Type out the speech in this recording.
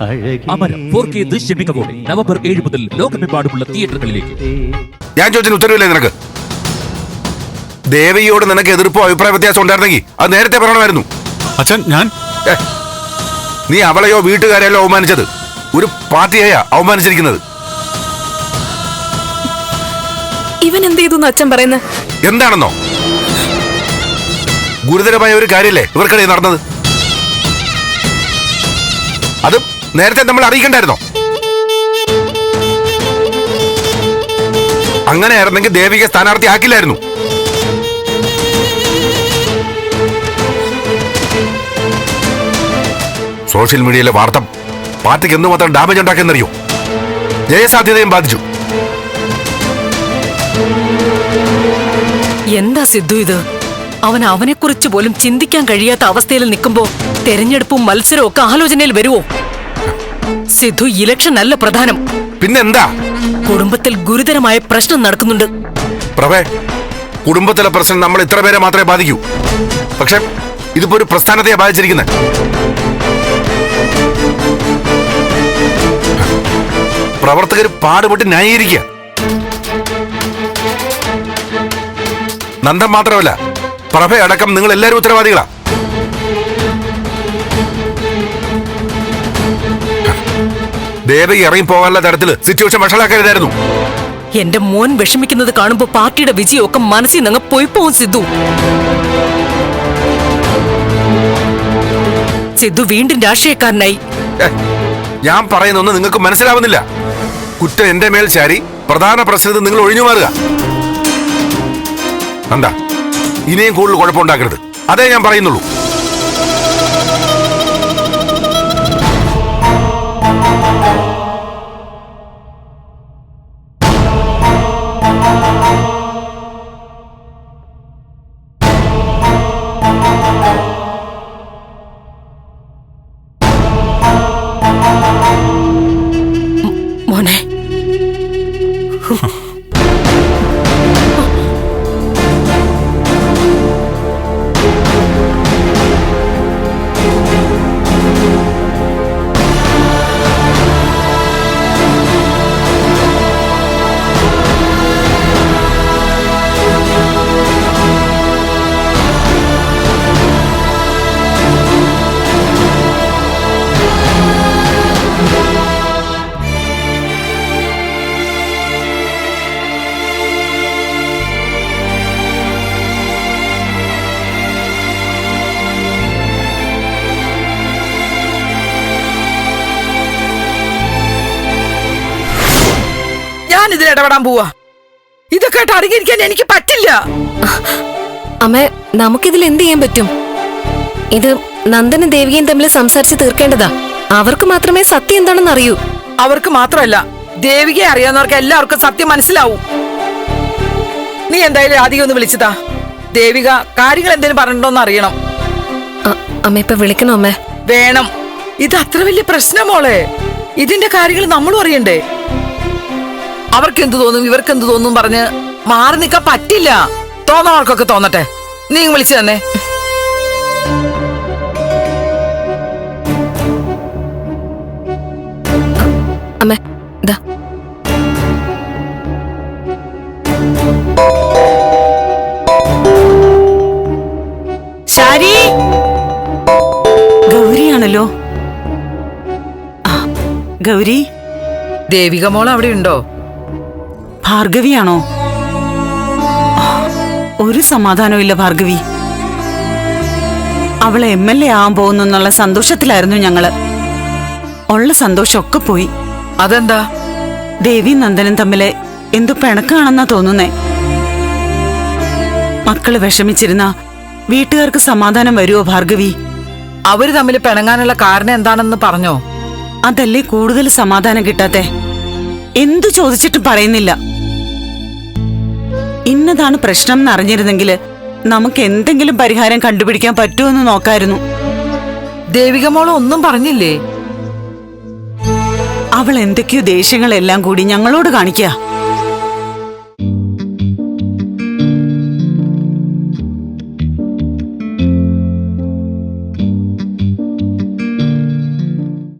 Amaram four K ദൃശ്യമികവോടെ November ഏഴ് മുതൽ ലോകമെമ്പാടുമുള്ള തിയേറ്ററുകളിലേക്ക്. ഞാൻ ചോദിച്ചതിന് ഉത്തരവില്ലേ നിനക്ക്? ദേവിയോട് നിനക്ക് എതിർപ്പോ അഭിപ്രായ വ്യത്യാസം ഉണ്ടായിരുന്നെങ്കിൽ അത് നേരത്തെ പറയണമായിരുന്നു. അച്ഛൻ ഞാൻ? ഏ, നീ അവളെയോ വീട്ടുകാരെയോ അവമാനിച്ചത് ഒരു പാർട്ടിയായ അവമാനിച്ചിരിക്കുന്നത് ഇവൻ എന്ത് ചെയ്തു അച്ഛൻ പറയുന്നത് എന്താണെന്നോ? ഗുരുതരമായ ഒരു കാര്യല്ലേ ഇവർക്കിടയിൽ നടന്നത്? അത് നേരത്തെ നമ്മൾ അറിയിക്കണ്ടായിരുന്നോ? അങ്ങനെയായിരുന്നെങ്കിൽ ദേവിക സ്ഥാനാർത്ഥി ആക്കില്ലായിരുന്നു. സോഷ്യൽ മീഡിയയിലെ വാർത്ത പാർട്ടിക്ക് എന്തുമാത്രം ഡാമേജ് ഉണ്ടാക്കിയെന്നറിയോ? ജയസാധ്യതയും ബാധിച്ചു. എന്താ സിദ്ധു ഇത്? അവൻ അവനെക്കുറിച്ച് പോലും ചിന്തിക്കാൻ കഴിയാത്ത അവസ്ഥയിൽ നിൽക്കുമ്പോൾ തെരഞ്ഞെടുപ്പും മത്സരവും ഒക്കെ ആലോചനയിൽ വരുവോ? സിദ്ധു ഇലക്ഷൻ അല്ല പ്രധാനം. പിന്നെന്താ? കുടുംബത്തിൽ ഗുരുതരമായ പ്രശ്നം നടക്കുന്നുണ്ട്. പ്രഭേ കുടുംബത്തിലെ പ്രശ്നം നമ്മൾ ഇത്ര പേരെ മാത്രമേ ബാധിക്കൂ. പക്ഷെ ഇതിപ്പോ ഒരു പ്രസ്ഥാനത്തെ ബാധിച്ചിരിക്കുന്നത് പ്രവർത്തകർ പാടുപെട്ട് ന്യായീകരിക്കുക. നന്ദം മാത്രമല്ല പ്രഭ അടക്കം നിങ്ങൾ എല്ലാവരും ഉത്തരവാദികളാ. ദേവകി ഇറങ്ങി പോകാനുള്ള തരത്തിൽ സിറ്റുവേഷൻ വഷളാക്കരുതായിരുന്നു. എന്റെ മോൻ വിഷമിക്കുന്നത് കാണുമ്പോ പാർട്ടിയുടെ വിജയമൊക്കെ മനസ്സിൽ നിന്ന് പോയി പോവും സിദ്ധു. സിദ്ധു വീണ്ടും രാഷ്ട്രീയക്കാരനായി. ഞാൻ പറയുന്നൊന്നും നിങ്ങൾക്ക് മനസ്സിലാവുന്നില്ല. കുറ്റം എന്റെ മേൽ ചാരി പ്രധാന പ്രശ്നത്തിൽ നിങ്ങൾ ഒഴിഞ്ഞു മാറുക. എന്താ? ഇനിയും കൂടുതൽ കുഴപ്പമുണ്ടാക്കരുത്. അതേ ഞാൻ പറയുന്നുള്ളൂ. ഇടപെടാൻ പോവാ. ഇതൊക്കെ ആയിട്ട് അടങ്ങിയിരിക്കാൻ എനിക്ക് പറ്റില്ല. അമ്മ നമുക്കിതിൽ എന്ത് ചെയ്യാൻ പറ്റും? ഇത് നന്ദനും ദേവികയും തമ്മിൽ സംസാരിച്ച് തീർക്കേണ്ടതാ. അവർക്ക് മാത്രമേ സത്യം എന്താണെന്ന് അറിയൂ. അവർക്ക് മാത്രമല്ല ദേവികയെ അറിയാവുന്നവർക്ക് എല്ലാവർക്കും സത്യം മനസ്സിലാവും. നീ എന്തായാലും ആദ്യം ഒന്ന് വിളിച്ചതാ ദേവിക കാര്യങ്ങൾ എന്തേലും പറഞ്ഞിട്ടുണ്ടോന്ന് അറിയണം. അമ്മ ഇപ്പൊ വിളിക്കണോ അമ്മേ? വേണം. ഇത് അത്ര വലിയ പ്രശ്നമോളെ ഇതിന്റെ കാര്യങ്ങൾ നമ്മളും അറിയണ്ടേ? അവർക്ക് എന്ത് തോന്നും ഇവർക്ക് എന്ത് തോന്നും പറഞ്ഞ് മാറി നിൽക്കാൻ പറ്റില്ല. തോന്നവർക്കൊക്കെ തോന്നട്ടെ. നീ വിളിച്ചു തന്നെ. അമ്മ ഇതാ ശാരി! ഗൗരിയാണല്ലോ. ഗൗരി? ദേവിക മോൾ അവിടെ ഉണ്ടോ? ഭാർഗവിയാണോ? ഒരു സമാധാനവും ഇല്ല ഭാർഗവി. അവളെ എം എൽ എ ആവാൻ പോകുന്നു എന്നുള്ള സന്തോഷത്തിലായിരുന്നു ഞങ്ങൾ. ഉള്ള സന്തോഷമൊക്കെ പോയി. അതെന്താ? ദേവി നന്ദനും തമ്മിൽ എന്തോ പിണക്കാണെന്നാ തോന്നുന്നേ. മക്കൾ വിഷമിച്ചിരുന്ന വീട്ടുകാർക്ക് സമാധാനം വരുമോ ഭാർഗവി? അവർ തമ്മിൽ പിണങ്ങാനുള്ള കാരണം എന്താണെന്ന് പറഞ്ഞോ? അതല്ലേ കൂടുതൽ സമാധാനം കിട്ടാത്തെ? എന്തു ചോദിച്ചിട്ടും പറയുന്നില്ല. ഇന്നതാണ് പ്രശ്നം എന്നറിഞ്ഞിരുന്നെങ്കിൽ നമുക്ക് എന്തെങ്കിലും പരിഹാരം കണ്ടുപിടിക്കാൻ പറ്റുമെന്ന് നോക്കായിരുന്നു. ദേവിക മോൾ ഒന്നും പറഞ്ഞില്ലേ? അവൾ എന്തൊക്കെയോ ദേഷ്യങ്ങളെല്ലാം കൂടി ഞങ്ങളോട് കാണിക്കുക